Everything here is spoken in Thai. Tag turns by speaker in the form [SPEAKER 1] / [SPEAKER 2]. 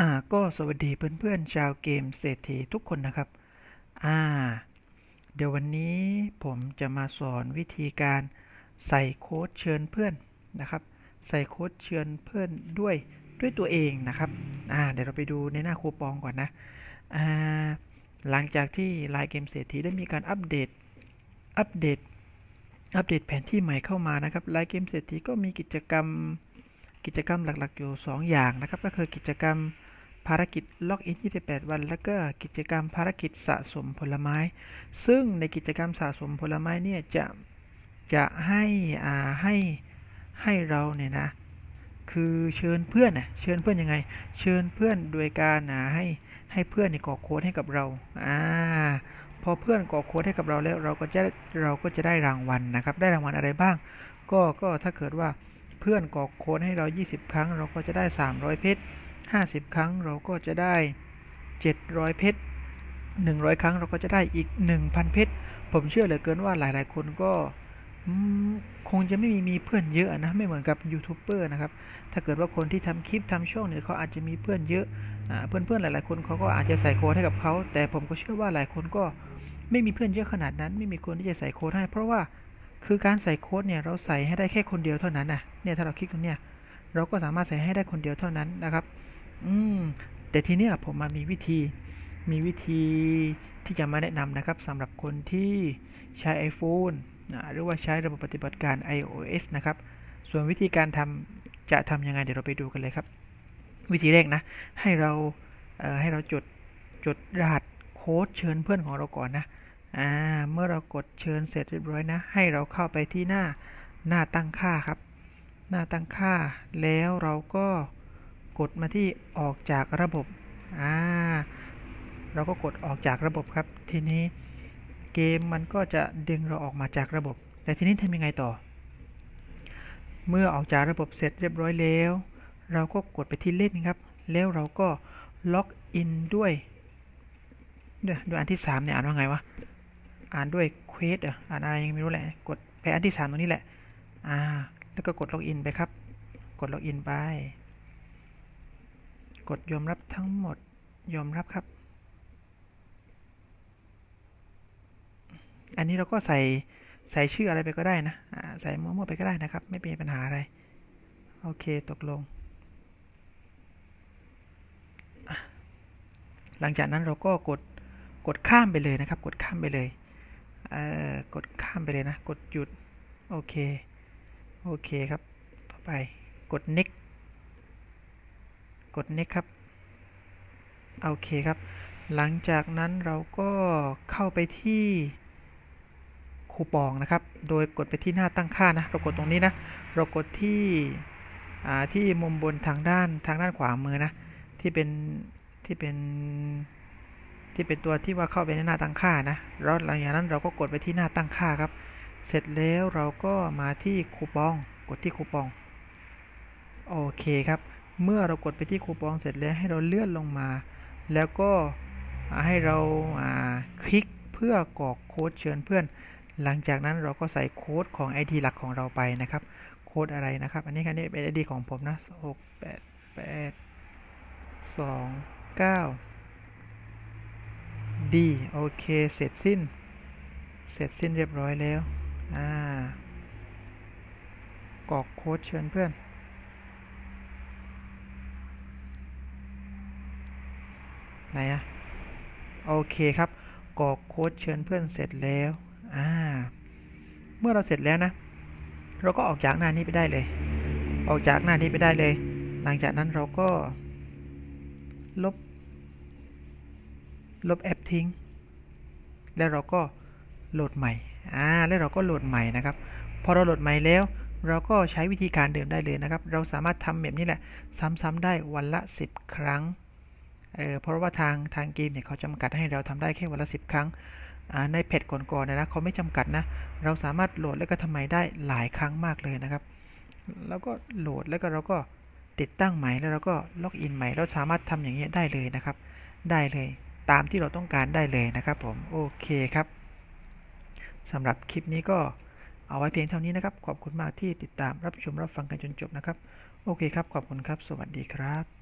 [SPEAKER 1] อ่าก็สวัสดีเพื่อนๆชาวเกมเศรษฐีทุกคนนะครับ อ่า เดี๋ยววันนี้ผมจะมาสอนวิธีการใส่โค้ดเชิญเพื่อนนะครับ ใส่โค้ดเชิญเพื่อนด้วยด้วยตัวเองนะครับ อ่า เดี๋ยวเราไปดูในหน้าคูปองก่อนนะ อ่า หลังจากที่ไลน์เกมเศรษฐีได้มีการอัปเดต อัปเดต อัปเดตแผนที่ใหม่เข้ามานะครับไลน์เกมเศรษฐีก็มีกิจกรรม กิจกรรมหลักๆอยู่ 2 อย่างนะครับ ก็คือกิจกรรม ภารกิจล็อกอิน 28 วัน แล้วก็กิจกรรมภารกิจสะสมผลไม้ ซึ่งในกิจกรรมสะสมผลไม้เนี่ยจะจะให้อ่าให้ให้เราเนี่ยนะคือเชิญเพื่อนนะเชิญเพื่อนยังไง เชิญเพื่อนโดยการอ่าให้ให้เพื่อนในกรอโค้ดให้กับเราอ่าพอเพื่อนกรอโค้ดให้กับเราแล้วเราก็จะเราก็จะได้รางวัลนะครับ ได้รางวัลอะไรบ้าง ก็ก็ถ้าเกิดว่าเพื่อนกรอโค้ดให้เรา 20 ครั้ง เราก็จะได้ 300 เพชร 50 ครั้งเราก็จะได้ 700 เพชร 100 ครั้งเราก็จะได้อีก 1,000 เพชร ผมเชื่อเหลือเกินว่าหลาย ๆ คนก็คงจะไม่มีมีเพื่อนเยอะนะ ไม่เหมือนกับยูทูบเบอร์นะครับ ถ้าเกิดว่าคนที่ทำคลิปทำช่องเนี่ยเขาอาจจะมีเพื่อนเยอะเพื่อนๆหลาย ๆ คนเขาก็อาจจะใส่โค้ดให้กับเขา แต่ผมก็เชื่อว่าหลายคนก็ไม่มีเพื่อนเยอะขนาดนั้น ไม่มีคนที่จะใส่โค้ดให้ เพราะว่าคือการใส่โค้ดเนี่ยเราใส่ให้ได้แค่คนเดียวเท่านั้นนะเนี่ยถ้าเราคลิกตรงเนี้ยเราก็สามารถใส่ให้ได้คนเดียวเท่านั้นนะครับ อืม แต่ทีเนี้ยผมมามีวิธี มีวิธีที่จะมาแนะนำนะครับสำหรับคนที่ใช้ iPhone นะหรือว่าใช้ระบบปฏิบัติการ iOS นะครับ ส่วนวิธีการทำจะทำยังไงเดี๋ยวเราไปดูกันเลยครับ วิธีแรกนะ ให้เราเให้เราจดจดรหัสโค้ดเชิญเพื่อนของเราก่อนนะอ่าเมื่อเรากดเชิญเสร็จเรียบร้อยนะ ให้เราเข้าไปที่หน้าหน้าตั้งค่าครับ หน้าตั้งค่าแล้วเราก็ กดมาที่ออกจากระบบอ่าเราก็กดออกจากระบบครับ ทีนี้เกมมันก็จะดึงเราออกมาจากระบบ แต่ทีนี้ทำยังไงต่อ เมื่อออกจากระบบเสร็จเรียบร้อยแล้ว เราก็กดไปที่เล่นครับ แล้วเราก็ล็อกอินด้วยดี๋ยอันที่สามเนี่ยอ่านว่าไงวะอ่านด้วยเควสอะอ่านอะไรยังไม่รู้แหละ กดไปอันที่สามตรงนี้แหละ อ่า แล้วก็กดล็อกอินไปครับ กดล็อกอินไป กดยอมรับทั้งหมด ยอมรับครับ อันนี้เราก็ใส่ใส่ชื่ออะไรไปก็ได้นะใส่มั่วๆไปก็ได้นะครับ ไม่เป็นปัญหาอะไร โอเคตกลง หลังจากนั้นเราก็กดกดข้ามไปเลยนะครับ กดข้ามไปเลยเอ่อกดข้ามไปเลยนะ กดหยุด โอเค โอเคครับ ต่อไป กด next ก ด next ครับ โอเคครับ หลังจากนั้นเราก็เข้าไปที่คูปองนะครับ โดยกดไปที่หน้าตั้งค่านะ เรากดตรงนี้นะ เรากดที่ที่มุมบนทางด้านทางด้านขวามือนะ ที่เป็นที่เป็นที่เป็นตัวที่ว่าเข้าไปในหน้าตั้งค่านะแล้วหลังจากนั้นเราก็กดไปที่หน้าตั้งค่าครับ เสร็จแล้วเราก็มาที่คูปอง กดที่คูปอง โอเคครับ เมื่อเรากดไปที่คูปองเสร็จแล้วให้เราเลื่อนลงมา แล้วก็ให้เราคลิกเพื่อกรอกโค้ดเชิญเพื่อน หลังจากนั้นเราก็ใส่โค้ดของ ID หลักของเราไปนะครับ โค้ดอะไรนะครับ อันนี้คันนี้เป็น ID ของผมนะหกแปดแปดสองเก้าดีโอเค เสร็จสิ้น เสร็จสิ้นเรียบร้อยแล้ว อ่ากรอกโค้ดเชิญเพื่อน ไห นอะโอเคครับกรอกโค้ดเชิญเพื่อนเสร็จแล้วอ่าเมื่อเราเสร็จแล้วนะ เราก็ออกจากหน้านี้ไปได้เลย ออกจากหน้านี้ไปได้เลย หลังจากนั้นเราก็ ลบ ลบแอปทิ้ง แล้วเราก็โหลดใหม่อ่าแล้วเราก็โหลดใหม่นะครับ พอเราโหลดใหม่แล้ว เราก็ใช้วิธีการเดิมได้เลยนะครับ เราสามารถทำแบบนี้แหละ ซ้ำๆได้วันละ 10 ครั้ง เออเพราะว่าทางทางเกมเนี่ยเขาจำกัดให้เราทำได้แค่วันละ10ครั้งในเพจก่อนๆนะนะเขาไม่จำกัดนะ เราสามารถโหลดแล้วก็ทำใหม่ได้หลายครั้งมากเลยนะครับ แล้วก็โหลดแล้วก็เราก็ติดตั้งใหม่แล้วเราก็ล็อกอินใหม่เราสามารถทำอย่างนี้ได้เลยนะครับ ได้เลยตามที่เราต้องการได้เลยนะครับ ผมโอเคครับสำหรับคลิปนี้ก็เอาไว้เพียงเท่านี้นะครับ ขอบคุณมากที่ติดตามรับชมรับฟังกันจนจบนะครับ โอเคครับ ขอบคุณครับ สวัสดีครับ